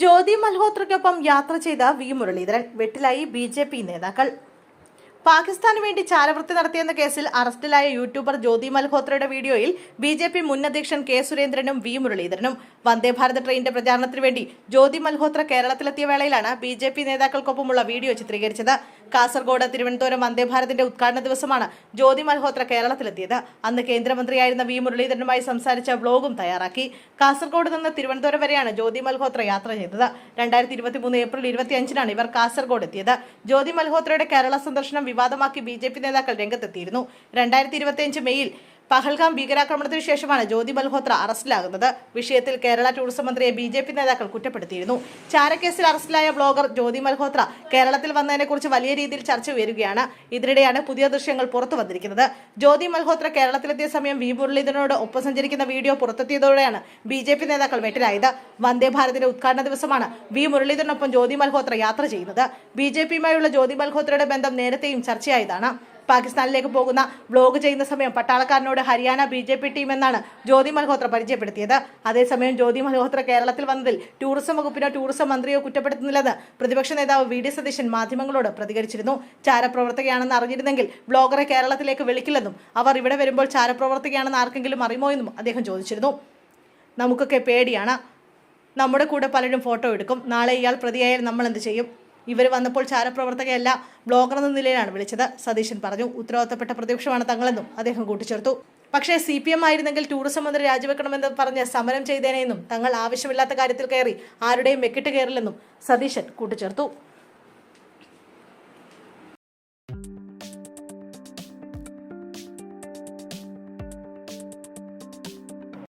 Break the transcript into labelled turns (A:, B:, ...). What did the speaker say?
A: ജ്യോതി മൽഹോത്രയ്ക്കൊപ്പം യാത്ര ചെയ്ത V Muraleedharan. വെട്ടിലായി B നേതാക്കൾ. പാകിസ്ഥാന് വേണ്ടി ചാരവൃത്തി നടത്തിയെന്ന കേസിൽ അറസ്റ്റിലായ യൂട്യൂബർ ജ്യോതി മൽഹോത്രയുടെ വീഡിയോയിൽ ബി ജെ പി മുൻ അധ്യക്ഷൻ കെ സുരേന്ദ്രനും വി മുരളീധരനും. വന്ദേഭാരത് ട്രെയിനിന്റെ പ്രചാരണത്തിന് വേണ്ടി ജ്യോതി മൽഹോത്ര കേരളത്തിലെത്തിയ വേളയിലാണ് ബി ജെ പി നേതാക്കൾക്കൊപ്പമുള്ള വീഡിയോ ചിത്രീകരിച്ചത്. കാസർഗോഡ് തിരുവനന്തപുരം വന്ദേഭാരതിന്റെ ഉദ്ഘാടന ദിവസമാണ് ജ്യോതി മൽഹോത്ര കേരളത്തിലെത്തിയത്. അന്ന് കേന്ദ്രമന്ത്രിയായിരുന്ന വി മുരളീധരനുമായി സംസാരിച്ച വ്ലോഗും തയ്യാറാക്കി. കാസർഗോഡ് നിന്ന് തിരുവനന്തപുരം വരെയാണ് ജ്യോതി മൽഹോത്ര യാത്ര ചെയ്തത്. രണ്ടായിരത്തി ഇരുപത്തിമൂന്ന് ഏപ്രിൽ ഇരുപത്തിയഞ്ചിനാണ് ഇവർ കാസർഗോഡ് എത്തിയത്. ജ്യോതി മൽഹോത്രയുടെ കേരള സന്ദർശനം വിവാദമാക്കി ബി ജെ പി നേതാക്കൾ രംഗത്തെത്തിയിരുന്നു. രണ്ടായിരത്തി ഇരുപത്തിയഞ്ച് മെയ്യിൽ പഹൽഗാം ഭീകരാക്രമണത്തിന് ശേഷമാണ് ജ്യോതി മൽഹോത്ര അറസ്റ്റിലാകുന്നത്. വിഷയത്തിൽ കേരള ടൂറിസം മന്ത്രിയെ ബി ജെ പി നേതാക്കൾ കുറ്റപ്പെടുത്തിയിരുന്നു. ചാരക്കേസിൽ അറസ്റ്റിലായ ബ്ലോഗർ ജ്യോതി മൽഹോത്ര കേരളത്തിൽ വന്നതിനെക്കുറിച്ച് വലിയ രീതിയിൽ ചർച്ച ഉയരുകയാണ്. ഇതിനിടെയാണ് പുതിയ ദൃശ്യങ്ങൾ പുറത്തു വന്നിരിക്കുന്നത്. ജ്യോതി മൽഹോത്ര കേരളത്തിലെത്തിയ സമയം വി മുരളീധരനോട് ഒപ്പം സഞ്ചരിക്കുന്ന വീഡിയോ പുറത്തെത്തിയതോടെയാണ് ബി ജെ പി നേതാക്കൾ വെട്ടിലായത് വന്ദേ ഭാരതിന്റെ ഉദ്ഘാടന ദിവസമാണ് വി മുരളീധരനൊപ്പം ജ്യോതി മൽഹോത്ര യാത്ര ചെയ്യുന്നത്. ബി ജെ പിയുമായുള്ള ജ്യോതി മൽഹോത്രയുടെ ബന്ധം നേരത്തെയും ചർച്ചയായതാണ്. പാകിസ്ഥാനിലേക്ക് പോകുന്ന വ്ലോഗ് ചെയ്യുന്ന സമയം പട്ടാളക്കാരനോട് Haryana B J P team എന്നാണ് ജ്യോതി മൽഹോത്ര പരിചയപ്പെടുത്തിയത്. അതേസമയം ജ്യോതി മൽഹോത്ര കേരളത്തിൽ വന്നതിൽ ടൂറിസം വകുപ്പിനോ ടൂറിസം മന്ത്രിയോ കുറ്റപ്പെടുത്തുന്നില്ലെന്ന് പ്രതിപക്ഷ നേതാവ് വി ഡി സതീശൻ മാധ്യമങ്ങളോട് പ്രതികരിച്ചിരുന്നു. ചാരപ്രവർത്തകയാണെന്ന് അറിഞ്ഞിരുന്നെങ്കിൽ ബ്ലോഗറെ കേരളത്തിലേക്ക് വിളിക്കില്ലെന്നും അവർ ഇവിടെ വരുമ്പോൾ ചാരപ്രവർത്തകയാണെന്ന് ആർക്കെങ്കിലും അറിയുമോ എന്നും അദ്ദേഹം ചോദിച്ചിരുന്നു. നമുക്കൊക്കെ പേടിയാണ്. നമ്മുടെ കൂടെ പലരും ഫോട്ടോ എടുക്കും. നാളെ ഇയാൾ പ്രതിയായാൽ നമ്മൾ എന്ത് ചെയ്യും? ഇവർ വന്നപ്പോൾ ചാരപ്രവർത്തകയല്ല ബ്ലോഗർ എന്ന നിലയിലാണ് വിളിച്ചത്. സതീശൻ പറഞ്ഞു ഉത്തരവാദിത്തപ്പെട്ട പ്രതിപക്ഷമാണ് തങ്ങളെന്നും അദ്ദേഹം കൂട്ടിച്ചേർത്തു. പക്ഷേ സി പി എം ആയിരുന്നെങ്കിൽ ടൂറിസം മന്ത്രി രാജിവെക്കണമെന്ന് പറഞ്ഞ് സമരം ചെയ്തേനെന്നും തങ്ങൾ ആവശ്യമില്ലാത്ത കാര്യത്തിൽ കയറി ആരുടെയും വെക്കിട്ട് കയറില്ലെന്നും സതീശൻ കൂട്ടിച്ചേർത്തു.